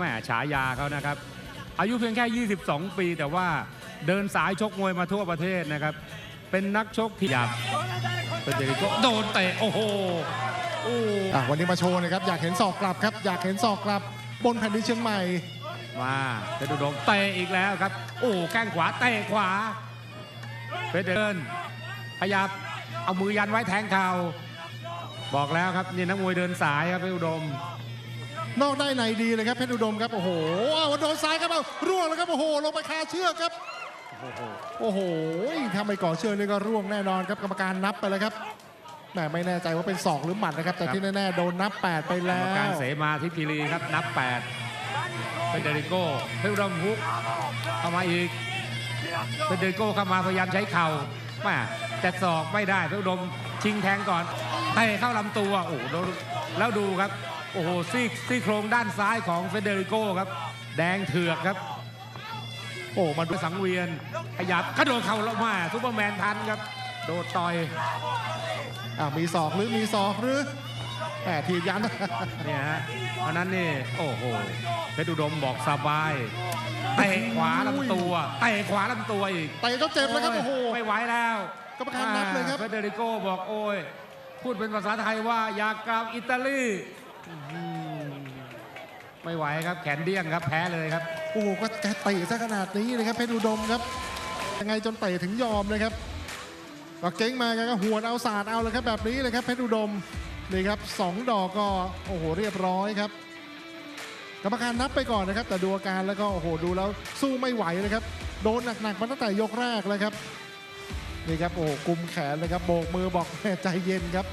แม่ฉายาเขานะครับ อายุเพียงแค่ 22 ปี แต่ว่าเดินสายชกมวยมาทั่วประเทศนะครับ เป็นนักชกที่หยับเป็นเดริโกโดนเตะโอ้โหโอ้อะวันนี้มาโชว์นะครับ อยากเห็นศอกกลับครับ อยากเห็นศอกกลับบนแผ่นดินเชียงใหม่ มาเพชรอุดมเตะอีกแล้วครับ โอ้แข้งขวาเตะขวาเพชรเดินขยับเอามือยันไว้แทงเข่าบอกแล้วครับนี่นักมวยเดินสายครับเพชรอุดม นอกได้ในดีเลยครับเพชรอุดมครับโอ้โหอ้าวโดนซ้ายครับเอาร่วงแล้วครับโอ้โหลงไปคาเชือกครับโอ้โหถ้าไม่ก่อเชือกนี่ก็ร่วงแน่นอนครับกรรมการนับไปแล้วครับแหมไม่แน่ใจว่าเป็นศอกหรือหมัดนะครับ แต่ที่แน่ๆโดนนับ 8 ไปแล้รมวการเสมาทิพย์คีรีครับนับ 8เฟเดริโก้เพชรอุดมฮุกเข้ามาอีกเฟเดริโก้เข้ามาพยายามใช้เข่าแม่จะศอกไม่ได้เพชรอุดมชิงแทงก่อนเตะเข้าลำตัวโอ้โหแล้วดูครับ โอ้โหซี่ซี่โครงด้านซ้ายของเฟเดริโกครับ แดงเถือกครับ โอ้มาดูสังเวียนขยับกระโดดเข่าลงมาซูเปอร์แมนทันครับ โดดต่อยอะมีศอกหรือมีศอกหรือแหมทีบยันเนี่ยฮะเพราะนั้นนี่โอ้โหเพชรอุดมบอกสบายเตะขวาลำตัวเตะขวาลำตัวอีกเตะจนเจ็บแล้วครับโอ้โหไม่ไหวแล้วกรรมการนับเลยครับเฟเดริโกบอกโอ้ยพูดเป็นภาษาไทยว่าอยากกลับอิตาลีอื้อหือ ไม่ไหวครับแขนเดี้ยงครับแพ้เลยครับ โอ้โหก็แกเตะซะขนาดนี้เลยครับเพชรอุดมครับ ยังไงจนเตะถึงยอมเลยครับก็เก่งมากก็หัวเอาศาสตร์เอาเลยครับแบบนี้เลยครับเพชรอุดมนี่ครับสองดอกก็โอ้โหเรียบร้อยครับกรรมการนับไปก่อนนะครับ แต่ดูอาการแล้วก็โอ้โหดูแล้วสู้ไม่ไหวเลยครับโดนหนักๆมาตั้งแต่ยกแรกเลยครับนี่ครับโอ้โหกุมแขนเลยครับโบกมือบอกแม่ใจเย็นครับ